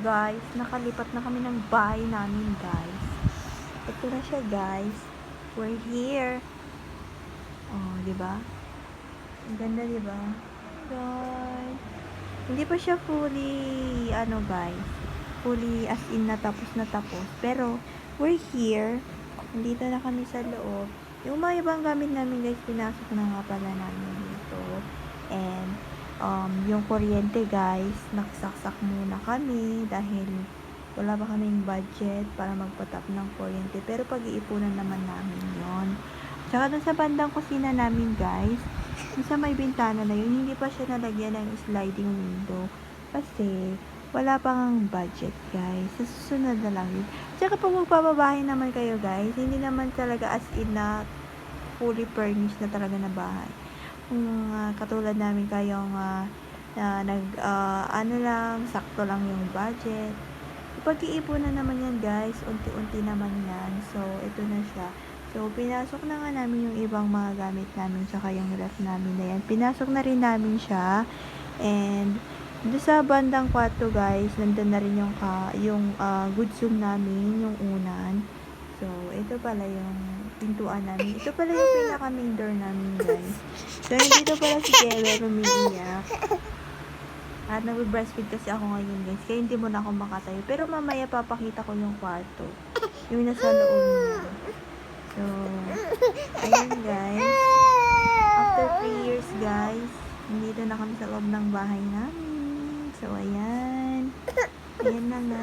guys. Nakalipat na kami ng bahay namin guys. Ito na siya guys. We're here. Oh, di ba? Ang ganda, di ba? Guys. Hindi pa siya fully, ano guys, fully as in na tapos na tapos. Pero, we're here. Nandito na kami sa loob. Yung mga ibang gamit namin guys, pinasok na nga pala namin dito. And, um, yung kuryente guys, naksaksak muna kami dahil wala pa kaming budget para magpatap ng kuryente. Pero pag-iipunan naman namin yon Tsaka dun sa bandang kusina namin guys, sa may bintana na yun, hindi pa siya nalagyan ng sliding window. Kasi, wala pang budget guys. Sa susunod na lang yun. Tsaka pag magpapabahay naman kayo guys, hindi naman talaga as in na fully furnished na talaga na bahay. Kung ah, katulad namin kayong ah, na nag, ah, ano lang, sakto lang yung budget. Pag-iipunan naman yan guys, unti-unti naman yan. So, ito na siya. So, pinasok na nga namin yung ibang mga gamit namin, tsaka yung ref namin na yan. Pinasok na rin namin siya. And, doon sa bandang kwarto guys, nandun na rin yung, ka, yung ah, goods room namin, yung unan. So, ito pala yung pintuan namin. Ito pala yung pinaka main door namin guys. So, dito pala si Keller umiiyak. At nag-breastfeed kasi ako ngayon guys. Kaya hindi mo na ako makatayo. Pero mamaya papakita ko yung kwarto. Yung nasa loob niya. So, ayun guys. After 3 years guys, nandito na kami sa loob ng bahay namin. So, ayan. Ayan na nga.